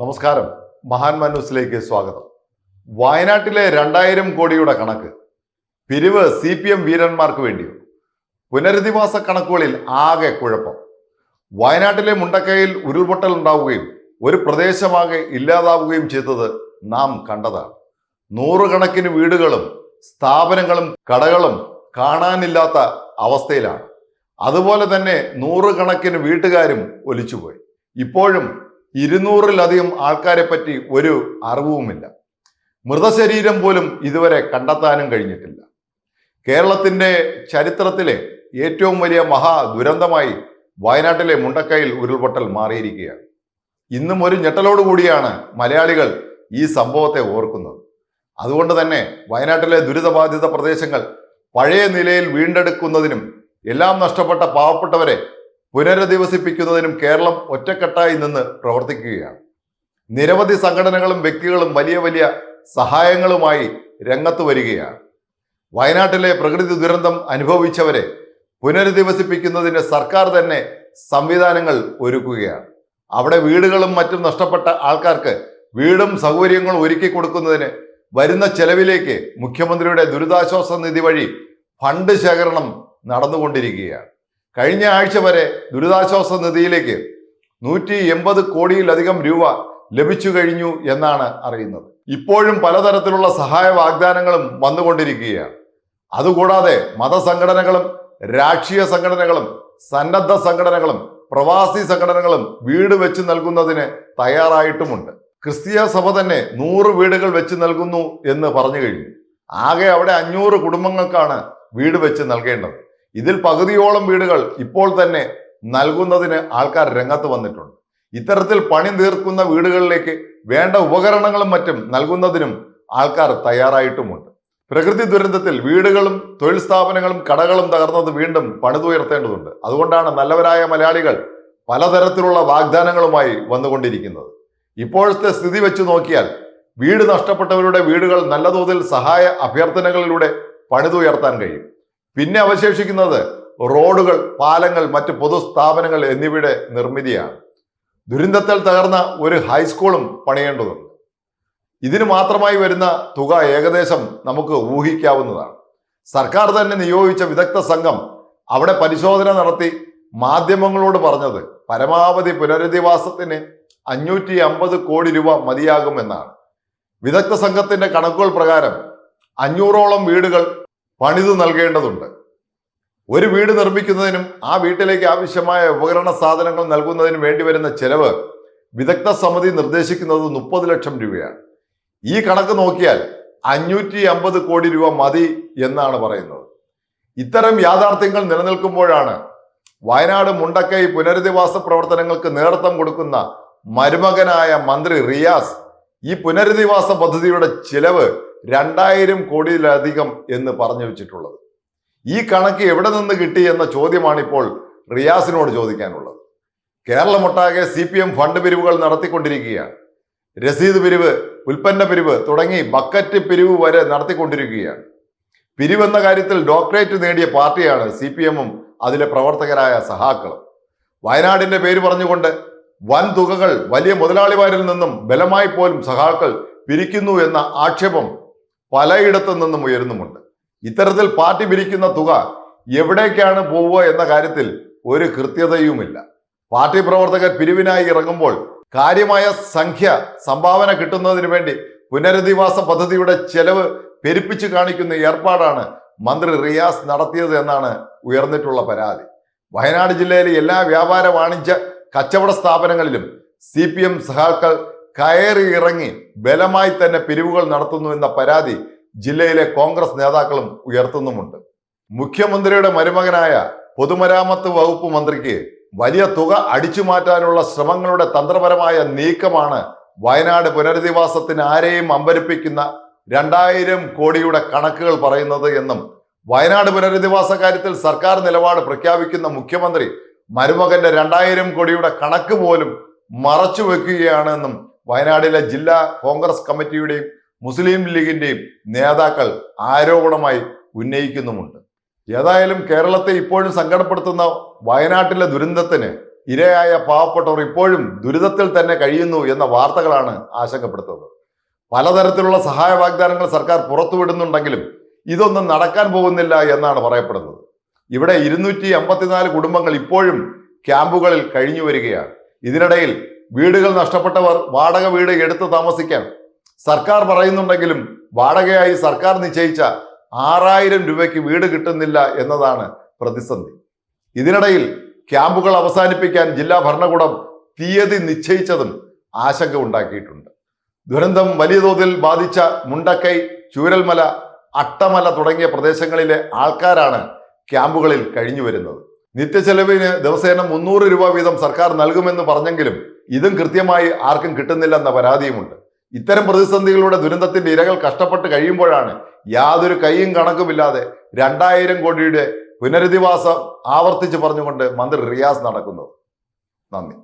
നമസ്കാരം. മഹാന്മാ ന്യൂസിലേക്ക് സ്വാഗതം. വയനാട്ടിലെ രണ്ടായിരം കോടിയുടെ കണക്ക്. പിരിവ് സി പി എം വീരന്മാർക്ക് വേണ്ടിയോ? പുനരധിവാസ കണക്കുകളിൽ ആകെ കുഴപ്പം. വയനാട്ടിലെ മുണ്ടക്കയിൽ ഉരുൾപൊട്ടൽ ഉണ്ടാവുകയും ഒരു പ്രദേശമാകെ ഇല്ലാതാവുകയും ചെയ്തത് നാം കണ്ടതാണ്. നൂറുകണക്കിന് വീടുകളും സ്ഥാപനങ്ങളും കടകളും കാണാനില്ലാത്ത അവസ്ഥയിലാണ്. അതുപോലെ തന്നെ നൂറുകണക്കിന് വീട്ടുകാരും ഒലിച്ചുപോയി. ഇപ്പോഴും ഇരുന്നൂറിലധികം ആൾക്കാരെ പറ്റി ഒരു അറിവുമില്ല. മൃതശരീരം പോലും ഇതുവരെ കണ്ടെത്താനും കഴിഞ്ഞിട്ടില്ല. കേരളത്തിന്റെ ചരിത്രത്തിലെ ഏറ്റവും വലിയ മഹാ ദുരന്തമായി വയനാട്ടിലെ മുണ്ടക്കയിൽ ഉരുൾപൊട്ടൽ മാറിയിരിക്കുകയാണ്. ഇന്നും ഒരു ഞെട്ടലോടുകൂടിയാണ് മലയാളികൾ ഈ സംഭവത്തെ ഓർക്കുന്നത്. അതുകൊണ്ട് തന്നെ വയനാട്ടിലെ ദുരിതബാധിത പ്രദേശങ്ങൾ പഴയ നിലയിൽ വീണ്ടെടുക്കുന്നതിനും എല്ലാം നഷ്ടപ്പെട്ട പാവപ്പെട്ടവരെ പുനരധിവസിപ്പിക്കുന്നതിനും കേരളം ഒറ്റക്കെട്ടായി നിന്ന് പ്രവർത്തിക്കുകയാണ്. നിരവധി സംഘടനകളും വ്യക്തികളും വലിയ വലിയ സഹായങ്ങളുമായി രംഗത്ത് വരികയാണ്. വയനാട്ടിലെ പ്രകൃതി ദുരന്തം അനുഭവിച്ചവരെ പുനരധിവസിപ്പിക്കുന്നതിന് സർക്കാർ തന്നെ സംവിധാനങ്ങൾ ഒരുക്കുകയാണ്. അവിടെ വീടുകളും മറ്റും നഷ്ടപ്പെട്ട ആൾക്കാർക്ക് വീടും സൗകര്യങ്ങളും ഒരുക്കി കൊടുക്കുന്നതിന് വരുന്ന ചെലവിലേക്ക് മുഖ്യമന്ത്രിയുടെ ദുരിതാശ്വാസ നിധി വഴി ഫണ്ട് ശേഖരണം നടന്നുകൊണ്ടിരിക്കുകയാണ്. കഴിഞ്ഞ ആഴ്ച വരെ ദുരിതാശ്വാസ നിധിയിലേക്ക് നൂറ്റി എൺപത് കോടിയിലധികം രൂപ ലഭിച്ചു കഴിഞ്ഞു എന്നാണ് അറിയുന്നത്. ഇപ്പോഴും പലതരത്തിലുള്ള സഹായ വാഗ്ദാനങ്ങളും വന്നുകൊണ്ടിരിക്കുകയാണ്. അതുകൂടാതെ മതസംഘടനകളും രാഷ്ട്രീയ സംഘടനകളും സന്നദ്ധ സംഘടനകളും പ്രവാസി സംഘടനകളും വീട് വെച്ച് നൽകുന്നതിന് തയ്യാറായിട്ടുമുണ്ട്. ക്രിസ്തീയ സഭ തന്നെ നൂറ് വീടുകൾ വെച്ച് നൽകുന്നു എന്ന് പറഞ്ഞു കഴിഞ്ഞു. ആകെ അവിടെ അഞ്ഞൂറ് കുടുംബങ്ങൾക്കാണ് വീട് വെച്ച് നൽകേണ്ടത്. ഇതിൽ പകുതിയോളം വീടുകൾ ഇപ്പോൾ തന്നെ നൽകുന്നതിന് ആൾക്കാർ രംഗത്ത് വന്നിട്ടുണ്ട്. ഇത്തരത്തിൽ പണി തീർക്കുന്ന വീടുകളിലേക്ക് വേണ്ട ഉപകരണങ്ങളും മറ്റും നൽകുന്നതിനും ആൾക്കാർ തയ്യാറായിട്ടുമുണ്ട്. പ്രകൃതി ദുരന്തത്തിൽ വീടുകളും തൊഴിൽ സ്ഥാപനങ്ങളും കടകളും തകർന്നത് വീണ്ടും പണിതുയർത്തേണ്ടതുണ്ട്. അതുകൊണ്ടാണ് നല്ലവരായ മലയാളികൾ പലതരത്തിലുള്ള വാഗ്ദാനങ്ങളുമായി വന്നുകൊണ്ടിരിക്കുന്നത്. ഇപ്പോഴത്തെ സ്ഥിതി വെച്ച് നോക്കിയാൽ വീട് നഷ്ടപ്പെട്ടവരുടെ വീടുകൾ നല്ല തോതിൽ സഹായ അഭ്യർത്ഥനകളിലൂടെ പണിതുയർത്താൻ കഴിയും. പിന്നെ അവശേഷിക്കുന്നത് റോഡുകൾ പാലങ്ങൾ മറ്റ് പൊതുസ്ഥാപനങ്ങൾ എന്നിവയുടെ നിർമ്മിതിയാണ്. ദുരന്തത്തിൽ തകർന്ന ഒരു ഹൈസ്കൂളും പണിയേണ്ടതുണ്ട്. ഇതിന് മാത്രമായി വരുന്ന തുക ഏകദേശം നമുക്ക് ഊഹിക്കാവുന്നതാണ്. സർക്കാർ തന്നെ നിയോഗിച്ച വിദഗ്ധ സംഘം അവിടെ പരിശോധന നടത്തി മാധ്യമങ്ങളോട് പറഞ്ഞത് പരമാവധി പുനരധിവാസത്തിന് അഞ്ഞൂറ്റി അമ്പത് കോടി രൂപ മതിയാകുമെന്നാണ്. വിദഗ്ധ സംഘത്തിന്റെ കണക്കുകൾ പ്രകാരം അഞ്ഞൂറോളം വീടുകൾ പണിതു നൽകേണ്ടതുണ്ട്. ഒരു വീട് നിർമ്മിക്കുന്നതിനും ആ വീട്ടിലേക്ക് ആവശ്യമായ ഉപകരണ സാധനങ്ങൾ നൽകുന്നതിനും വേണ്ടി വരുന്ന ചെലവ് വിദഗ്ധ സമിതി നിർദ്ദേശിക്കുന്നത് മുപ്പത് ലക്ഷം രൂപയാണ്. ഈ കണക്ക് നോക്കിയാൽ അഞ്ഞൂറ്റി അമ്പത് കോടി രൂപ മതി എന്നാണ് പറയുന്നത്. ഇത്തരം യാഥാർത്ഥ്യങ്ങൾ നിലനിൽക്കുമ്പോഴാണ് വയനാട് മുണ്ടക്കൈ പുനരധിവാസ പ്രവർത്തനങ്ങൾക്ക് നേതൃത്വം കൊടുക്കുന്ന മരുമകനായ മന്ത്രി റിയാസ് ഈ പുനരധിവാസ പദ്ധതിയുടെ ചിലവ് രണ്ടായിരം കോടിയിലധികം എന്ന് പറഞ്ഞു വെച്ചിട്ടുള്ളത്. ഈ കണക്ക് എവിടെ നിന്ന് കിട്ടി എന്ന ചോദ്യമാണ് ഇപ്പോൾ റിയാസിനോട് ചോദിക്കാനുള്ളത്. കേരളമൊട്ടാകെ സി പി എം ഫണ്ട് പിരിവുകൾ നടത്തിക്കൊണ്ടിരിക്കുകയാണ്. രസീത് പിരിവ് ഉൽപ്പന്ന പിരിവ് തുടങ്ങി ബക്കറ്റ് പിരിവ് വരെ നടത്തിക്കൊണ്ടിരിക്കുകയാണ്. പിരിവെന്ന കാര്യത്തിൽ ഡോക്ടറേറ്റ് നേടിയ പാർട്ടിയാണ് സി പി എമ്മും അതിലെ പ്രവർത്തകരായ സഹാക്കളും. വയനാടിന്റെ പേര് പറഞ്ഞുകൊണ്ട് വൻ തുകകൾ വലിയ മുതലാളിമാരിൽ നിന്നും ബലമായി പോലും സഹാക്കൾ പിരിക്കുന്നു എന്ന ആക്ഷേപം പലയിടത്തു നിന്നും ഉയരുന്നുമുണ്ട്. ഇത്തരത്തിൽ പാർട്ടി പിരിക്കുന്ന തുക എവിടേക്കാണ് പോവുക എന്ന കാര്യത്തിൽ ഒരു കൃത്യതയുമില്ല. പാർട്ടി പ്രവർത്തകർ പിരിവിനായി ഇറങ്ങുമ്പോൾ കാര്യമായ സംഖ്യ സംഭാവന കിട്ടുന്നതിന് വേണ്ടി പുനരധിവാസ പദ്ധതിയുടെ ചെലവ് പെരുപ്പിച്ചു കാണിക്കുന്ന ഏർപ്പാടാണ് മന്ത്രി റിയാസ് നടത്തിയത് എന്നാണ് ഉയർന്നിട്ടുള്ള പരാതി. വയനാട് ജില്ലയിലെ എല്ലാ വ്യാപാര വാണിജ്യ കച്ചവട സ്ഥാപനങ്ങളിലും സി പി എം സഹാക്കൾ കയറി ഇറങ്ങി ബലമായി തന്നെ പിരിവുകൾ നടത്തുന്നു എന്ന പരാതി ജില്ലയിലെ കോൺഗ്രസ് നേതാക്കളും ഉയർത്തുന്നുമുണ്ട്. മുഖ്യമന്ത്രിയുടെ മരുമകനായ പൊതുമരാമത്ത് വകുപ്പ് മന്ത്രിക്ക് വലിയ തുക അടിച്ചു മാറ്റാനുള്ള ശ്രമങ്ങളുടെ തന്ത്രപരമായ നീക്കമാണ് വയനാട് പുനരധിവാസത്തിന് ആരെയും അമ്പരിപ്പിക്കുന്ന രണ്ടായിരം കോടിയുടെ കണക്കുകൾ പറയുന്നത് എന്നും വയനാട് പുനരധിവാസ കാര്യത്തിൽ സർക്കാർ നിലപാട് പ്രഖ്യാപിക്കുന്ന മുഖ്യമന്ത്രി മരുമകന്റെ രണ്ടായിരം കോടിയുടെ കണക്ക് പോലും മറച്ചു വെക്കുകയാണെന്നും വയനാടിലെ ജില്ലാ കോൺഗ്രസ് കമ്മിറ്റിയുടെയും മുസ്ലിം ലീഗിന്റെയും നേതാക്കൾ ആരോപണമായി ഉന്നയിക്കുന്നുമുണ്ട്. ഏതായാലും കേരളത്തെ ഇപ്പോഴും സങ്കടപ്പെടുത്തുന്ന വയനാട്ടിലെ ദുരന്തത്തിന് ഇരയായ പാവപ്പെട്ടവർ ഇപ്പോഴും ദുരിതത്തിൽ തന്നെ കഴിയുന്നു എന്ന വാർത്തകളാണ് ആശങ്കപ്പെടുത്തുന്നത്. പലതരത്തിലുള്ള സഹായ വാഗ്ദാനങ്ങൾ സർക്കാർ പുറത്തുവിടുന്നുണ്ടെങ്കിലും ഇതൊന്നും നടക്കാൻ പോകുന്നില്ല എന്നാണ് പറയപ്പെടുന്നത്. ഇവിടെ ഇരുന്നൂറ്റി കുടുംബങ്ങൾ ഇപ്പോഴും ക്യാമ്പുകളിൽ കഴിഞ്ഞു വരികയാണ്. ഇതിനിടയിൽ വീടുകൾ നഷ്ടപ്പെട്ടവർ വാടക വീട് എടുത്ത് താമസിക്കാൻ സർക്കാർ പറയുന്നുണ്ടെങ്കിലും വാടകയായി സർക്കാർ നിശ്ചയിച്ച ആറായിരം രൂപയ്ക്ക് വീട് കിട്ടുന്നില്ല എന്നതാണ് പ്രതിസന്ധി. ഇതിനിടയിൽ ക്യാമ്പുകൾ അവസാനിപ്പിക്കാൻ ജില്ലാ ഭരണകൂടം തീയതി നിശ്ചയിച്ചതും ആശങ്ക ഉണ്ടാക്കിയിട്ടുണ്ട്. ദുരന്തം വലിയ തോതിൽ ബാധിച്ച മുണ്ടക്കൈ ചൂരൽമല അട്ടമല തുടങ്ങിയ പ്രദേശങ്ങളിലെ ആൾക്കാരാണ് ക്യാമ്പുകളിൽ കഴിഞ്ഞു വരുന്നത്. നിത്യച്ചെലവിന് ദിവസേന മുന്നൂറ് രൂപ വീതം സർക്കാർ നൽകുമെന്ന് പറഞ്ഞെങ്കിലും ഇതും കൃത്യമായി ആർക്കും കിട്ടുന്നില്ലെന്ന പരാതിയുമുണ്ട്. ഇത്തരം പ്രതിസന്ധികളുടെ ദുരന്തത്തിന്റെ ഇരകൾ കഷ്ടപ്പെട്ട് കഴിയുമ്പോഴാണ് യാതൊരു കൈയും കണക്കുമില്ലാതെ രണ്ടായിരം കോടിയുടെ പുനരധിവാസം ആവർത്തിച്ച് പറഞ്ഞുകൊണ്ട് മന്ത്രി റിയാസ് നടക്കുന്നത്. നന്ദി.